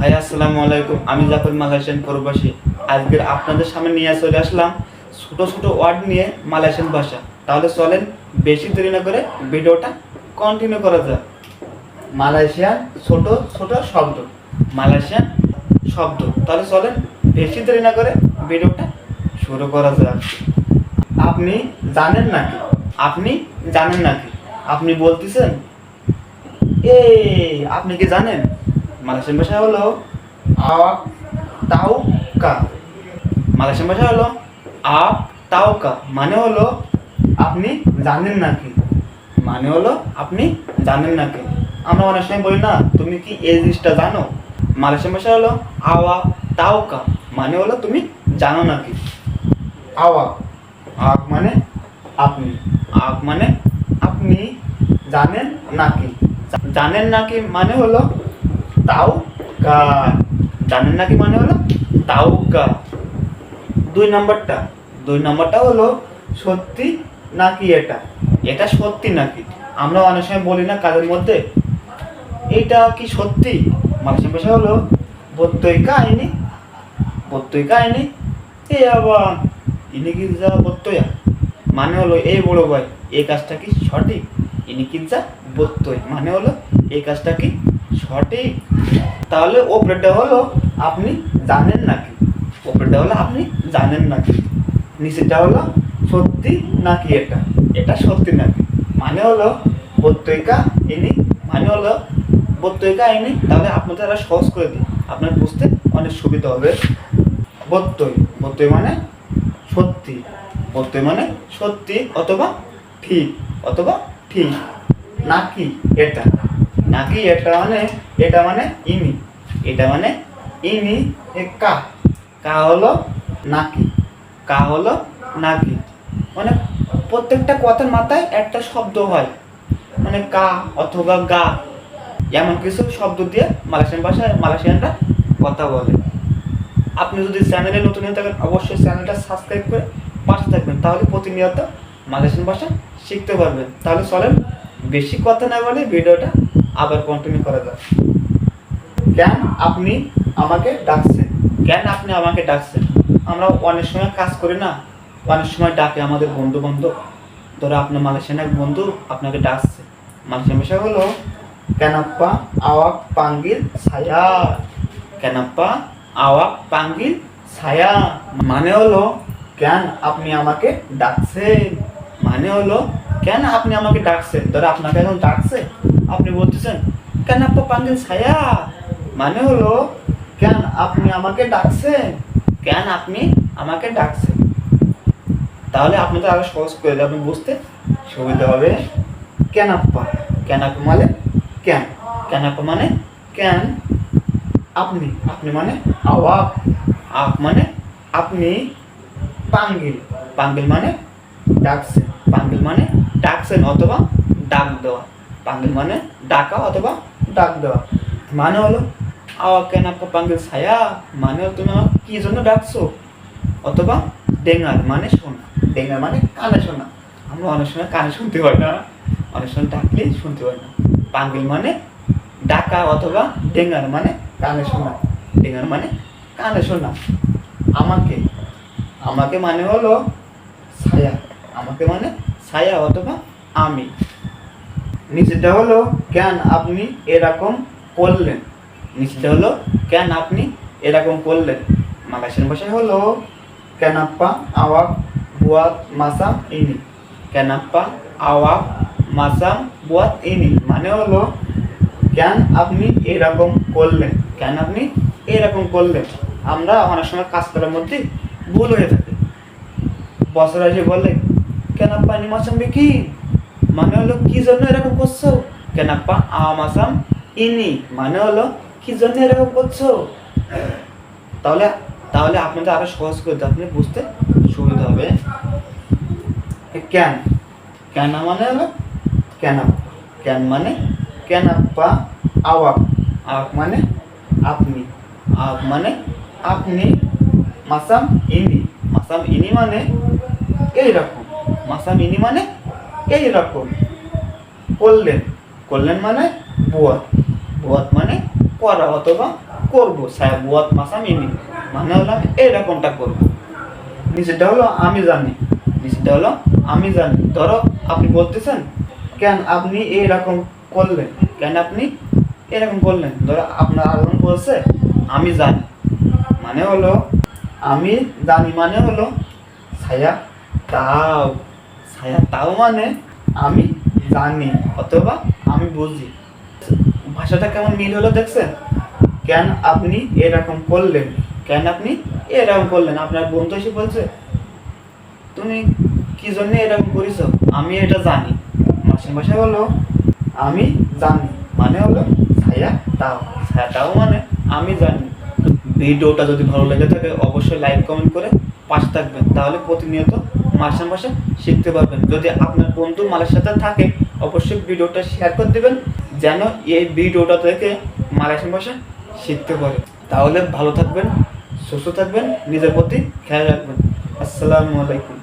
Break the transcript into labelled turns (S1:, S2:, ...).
S1: ভাই, আসসালামু আলাইকুম। আমি জাফর মালয়েশিয়ান প্রবাসী। আজকের আপনাদের সামনে নিয়ে চলে আসলাম ছোট ছোট ওয়ার্ড নিয়ে মালয়েশিয়ান ভাষা। তাহলে চলেন বেশি দেরি না করে ভিডিওটা কন্টিনিউ করা যাক। মালয়েশিয়ান ছোট ছোট শব্দ। মালয়েশিয়ান শব্দ। তাহলে চলেন বেশি দেরি না করে ভিডিওটা শুরু করা যাক। আপনি জানেন নাকি? আপনি জানেন নাকি? আপনি বলতেছেন, এই, আপনি কি জানেন? মালয়েশিয়ান ভাষা হলো আওয়াক তাও কা মালয়েশিয়ান ভাষা হলো আপ তাও কা মানে হলো আপনি জানেন নাকি মানে হলো আপনি জানেন নাকি আমরা অনেক সময় বলি না তুমি কি এই জিনিসটা জানো মালয়েশিয়ান ভাষা হলো আওয়া তাও কা মানে হলো তুমি জানো নাকি আওয়া আক মানে আপনি আক মানে আপনি জানেন নাকি জানেন নাকি মানে হলো তাও কা, জানেন নাকি মানে হলো? তাও কা। দুই নম্বরটা। দুই নম্বরটা হলো সত্যি নাকি এটা? এটা সত্যি নাকি? আমরা অনেক সময় বলি না কাজের মধ্যে। এটা কি সত্যি? মালয়েশিয়ান ভাষা হলো, বত্তই কাহিনী বত্তই কাহিনী এ আবার ইনি কি যা বত্তয়া মানে হলো এই বড় ভাই এই কাজটা কি সঠিক? ইনি কি যা বত্তই? মানে হলো এই কাজটা কি সঠিক? তাহলে ওপরেটা হলো আপনি জানেন নাকি? ওপরেটা হলো আপনি জানেন নাকি? নিচেটা হলো সত্যি নাকি এটা? এটা সত্যি নাকি? মানে হলো বত্তইকা এনি মানে হলো বত্তইকা এনি, তাহলে আপনাদের আরও সহজ করে দিই। আপনার বুঝতে অনেক সুবিধা হবে। বত্তই বত্তই মানে সত্যি। বত্তই মানে সত্যি অথবা ঠিক অথবা ঠিক, নাকি এটা? নাকি এটা মানে এটা মানে ইমি। এটা মানে ইমি কা। কা হলো নাকি। কা হলো নাকি। মানে প্রত্যেকটা কথার মাথায় একটা শব্দ হয়। মানে কা অথবা গা। এমন কিছু শব্দ দিয়ে মালয়েশিয়ান ভাষায় মালয়েশিয়ানরা কথা বলে। আপনি যদি চ্যানেলে নতুন হয়ে থাকেন, অবশ্যই চ্যানেলটা সাবস্ক্রাইব করে পাশে থাকবেন। তাহলে প্রতিনিয়ত মালয়েশিয়ান ভাষা শিখতে পারবেন। তাহলে চলেন, বেশি কথা না বলে ভিডিওটা আবার কন্টিনিউ করা যাক। কেন আপনি আমাকে ডাকছেন? কেন আপনি আমাকে ডাকছেন? আমরা অনেক সময় কাজ করি না। অনেক সময় ডাকে আমাদের বন্ধু বান্ধব ধরো আপনার মালয়েশিয়ান এক বন্ধু আপনাকে ডাকছে। মালয়েশিয়ান ভাষা হলো কেনাপ্পা আওয়াক পাঙ্গিল ছায়া। কেনাপ্পা আওয়াক পাঙ্গিল ছায়া। মানে হলো কেন আপনি আমাকে ডাকছেন? মানে হলো কেন আপনি আমাকে ডাকছেন? ধরো আপনাকে এখন ডাকছে। আপনি বলতেছেন, কেন আপা পাঙ্গিল ছায়া? মানে হলো, কেন আপনি আমাকে ডাকছেন? কেন আপনি আমাকে ডাকছেন? তাহলে আপনি তো আরও সহজ করে দেবেন বুঝতে সুবিধা হবে। কেন আপা? কেন আপা মানে? কেন? কেন আপা মানে? কেন? আপনি? আপনি মানে? আওয়াক আপ মানে? আপনি পাঙ্গিল। পাঙ্গিল মানে? ডাকছেন। পাঙ্গিল মানে? ডাকছেন অথবা ডাক দেওয়া। পাঙ্গিল মানে ডাকা অথবা ডাক দেওয়া। মানে হলো, আওয়া কেন আপা পাঙ্গিল ছায়া। মানে হলো, তুমি আমাকে কি জন্য ডাকছো? অথবা, ডেঙ্গার মানে শোনা ডেঙ্গার মানে কানে শোনা আমরা অনেক সময় কানে শুনতে হয় না। অনেক সময় ডাকলে শুনতে হয় না। পাঙ্গিল মানে ডাকা অথবা ডেঙ্গার মানে কানে শোনা ডেঙ্গার মানে কানে শোনা আমাকে আমাকে মানে হলো ছায়া। আমাকে মানে ছায়া অথবা আমি। নিচেটা হলো কেন আপনি এরকম করলেন? নিচেটা হলো কেন আপনি এরকম করলেন? মালয়েশিয়ান ভাষায় হলো কেনাপ্পা আওয়াক বুয়াত মাসাম ইনি। কেনাপ্পা আওয়াক মাসাম বুয়াত ইনি। মানে হলো কেন আপনি এরকম করলেন? কেন আপনি এরকম করলেন? আমরা অনেক সময় কাজ করার মধ্যে ভুল হয়ে থাকে। বছর এসে বলে কেন পানি মাসাম কি মানে হলো কি জন্য এরকম করছ কেন পা মাসাম ইনি মানে হলো কি জন্য এরকম করছ তাহলে তাহলে আপনাদের আরও সহজ করে দিতে আপনি বুঝতে সুবিধা হবে এ কেন মানে হলো কেন কেন মানে কেন পা আওয়াক আওয়াক মানে আপনি আওয়াক মানে আপনি মাসাম ইনি মাসাম ইনি মানে এইরকম মাসাম ইনি মানে এইরকম। করলেন। করলেন মানে বুয়াত। বুয়াত মানে করা অথবা করব। সায়া বুয়াত মাসা মিমি মানে হলো আমি এরকমটা করব। নিচেটা হলো আমি জানি। নিচেটা হলো আমি জানি। ধরো আপনি বলতেছেন, কেন আপনি এরকম করলেন? কেন আপনি এরকম করলেন? ধরো আপনার আগুন বলছে, আমি জানি। মানে হলো, আমি জানি মানে হলো, ছায়া, তাও ছায়া, তাও মানে আমি জানি অথবা আমি বুঝি। ভাষাটা কেমন মিল হলো দেখছেন? কেন আপনি এরকম করলেন? কেন আপনি এরকম করলেন? আপনার বন্ধু এসে বলছে, তুমি কি জন্য এরকম করেছ? আমি এটা জানি। মাসে ভাষা হলো, আমি জানি। মানে হলো, ছায়া, তাও। ছায়া, তাও মানে আমি জানি। ভিডিওটা যদি ভালো লেগে থাকে, অবশ্যই লাইক কমেন্ট করে পাশে থাকবেন। তাহলে প্রতিনিয়ত মার্শাল মাসে শিখতে পারবেন। যদি আপনার বন্ধু মালের সাথে থাকে, অবশ্যই ভিডিওটা শেয়ার করে দেবেন, যেন এই ভিডিওটা থেকে মালয়েশিয়ান ভাষা শিখতে পারে। তাহলে ভালো থাকবেন, সুস্থ থাকবেন, নিজের প্রতি খেয়াল রাখবেন। আসসালামু আলাইকুম।